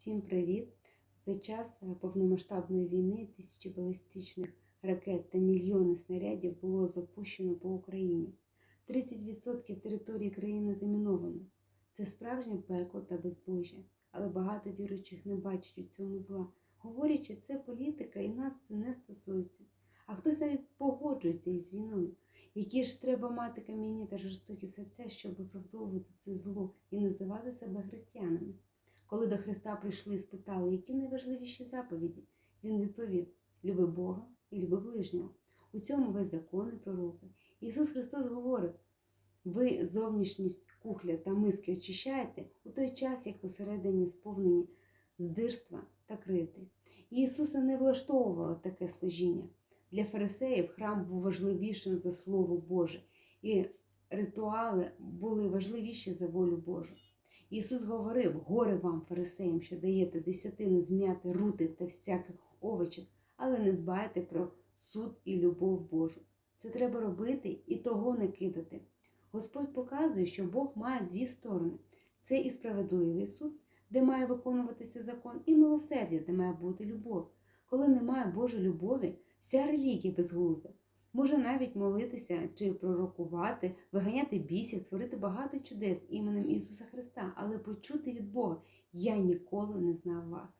Всім привіт! За час е, повномасштабної війни тисячі балістичних ракет та мільйони снарядів було запущено по Україні. 30% території країни заміновано. Це справжнє пекло та безбожжя, але багато віруючих не бачать у цьому зла. Говорячи, це політика і нас це не стосується. А хтось навіть погоджується із війною. Які ж треба мати камінні та жорстокі серця, щоб виправдовувати це зло і називати себе християнами. Коли до Христа прийшли і спитали, які найважливіші заповіді, він відповів: люби Бога і люби ближнього. У цьому весь закон і пророки. Ісус Христос говорив: ви зовнішність кухля та миски очищаєте у той час, як усередині сповнені здирства та кривди. І Ісуса не влаштовувало таке служіння. Для фарисеїв храм був важливішим за Слово Боже, і ритуали були важливіші за волю Божу. Ісус говорив: горе вам, фарисеям, що даєте десятину зм'яти рути та всяких овочів, але не дбаєте про суд і любов Божу. Це треба робити і того не кидати. Господь показує, що Бог має дві сторони: це і справедливий суд, де має виконуватися закон, і милосердя, де має бути любов. Коли немає Божої любові, вся релігія безглузда. Може навіть молитися чи пророкувати, виганяти бісів, творити багато чудес іменем Ісуса Христа, але почути від Бога я ніколи не знав вас.